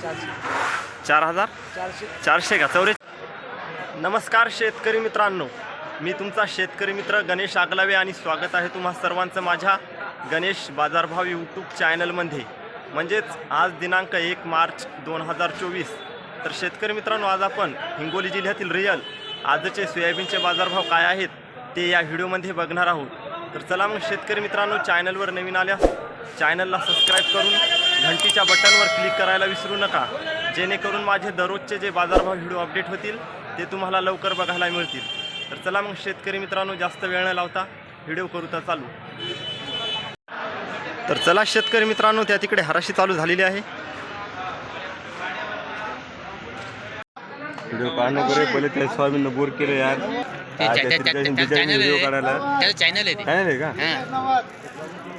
चार हजार? चारशे. चारशे का? चौरे नमस्कार शेतकरी मित्रांनो. मी तुमचा शेतकरी मित्र गणेश आगलावे आणि स्वागत आहे तुम्हा सर्वांचं माझ्या गणेश बाजारभाव यूट्यूब चॅनलमध्ये म्हणजेच आज दिनांक एक मार्च दोन हजार चोवीस. तर शेतकरी मित्रांनो आज आपण हिंगोली जिल्ह्यातील रिअल आजचे सोयाबीनचे बाजारभाव काय आहेत ते या व्हिडिओमध्ये बघणार आहोत. तर चला मग शेतकरी मित्रांनो चॅनलवर नवीन आल्यास चॅनलला सबस्क्राईब करून घंटीच्या बटनवर क्लिक करायला विसरू नका. जेणेकरून माझे दररोजचे जे बाजारभाव व्हिडिओ अपडेट होतील ते तुम्हाला लवकर बघायला मिळतील. तर चला मग शेतकरी मित्रांनो जास्त वेळ न लावता व्हिडिओ करू तर चालू. तर चला शेतकरी मित्रांनो त्या तिकडे हराशी चालू झालेली आहे. व्हिडिओ काढणं करे पहिले त्या सोयाबीन बोर केलं यार. चॅनल आहे. ते. काय नाही का?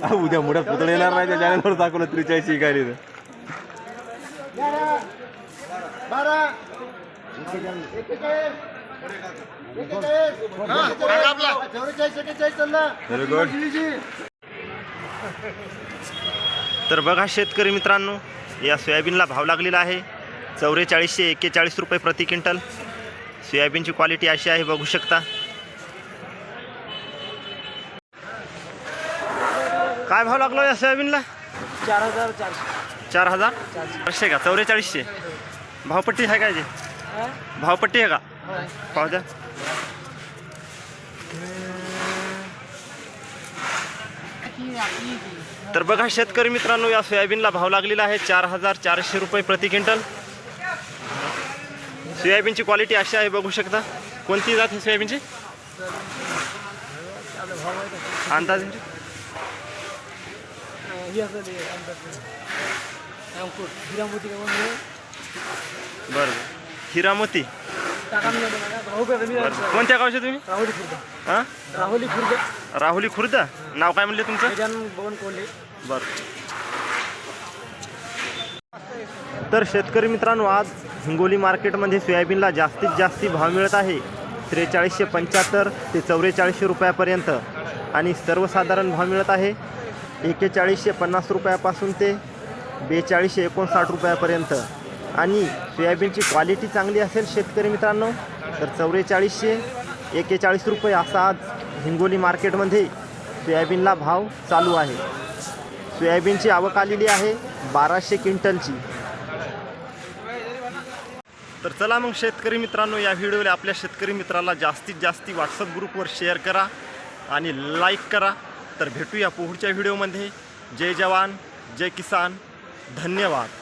उद्या मोठ्या पुतळे येणार नाही त्या चॅनलवर दाखवलं त्रिचाळीस शिकायली व्हेरी गुड तर बघा शेतकरी मित्रांनो या सोयाबीनला भाव लागलेला आहे. चौवेचाळीसशे एक्केचाळीस रुपये प्रति क्विंटल. सोयाबीनची क्वालिटी अशी आहे बघू शकता. काय भाव लागलो या सोयाबीनला? चार हजार चारशे. चार हजार? चारशे. का? चौवेचाळीसशे. भावपट्टी आहे काय जे? भावपट्टी आहे का. पाहू द्या. तर बघा शेतकरी मित्रांनो या सोयाबीनला भाव लागलेला आहे चार हजार चारशे रुपये प्रति क्विंटल. सोयाबीनची क्वालिटी अशी आहे बघू शकता. कोणती जात आहे सोयाबीनची? अंदाज अं, हे असं ते अंतर. अंकुर हिरामोती का म्हणून बरं बरं. हिरामती. बरं. कोणत्या गावचे तुम्ही? राहुली खुर्द. हां? राहुली खुर्द. राहुली खुर्द? नाव काय म्हणले तुमचं? बरं. तर शेतकरी मित्रांनो आज हिंगोली मार्केटमध्ये सोयाबीनला जास्तीत जास्ती भाव मिळत आहे. त्रेचाळीसशे पंच्याहत्तर ते चौवेचाळीसशे रुपयापर्यंत. आणि सर्वसाधारण भाव मिळत आहे. एकेचाळीसशे पन्नास रुपयापासून ते बेचाळीसशे एकोणसाठ रुपयापर्यंत. आणि सोयाबीनची क्वालिटी चांगली असेल शेतकरी मित्रांनो तर चौवेचाळीसशे एकेचाळीस रुपये असा आज हिंगोली मार्केटमध्ये सोयाबीनला भाव चालू आहे. सोयाबीनची आवक आलेली आहे बाराशे क्विंटलची. तर चला मग शेतकरी मित्रांनो या व्हिडिओला आपल्या शेतकरी मित्राला जास्तीत जास्त व्हॉट्सअप ग्रुपवर शेअर करा आणि लाईक करा. तर भेटूया पुढच्या व्हिडिओमध्ये. जय जवान जय किसान. धन्यवाद.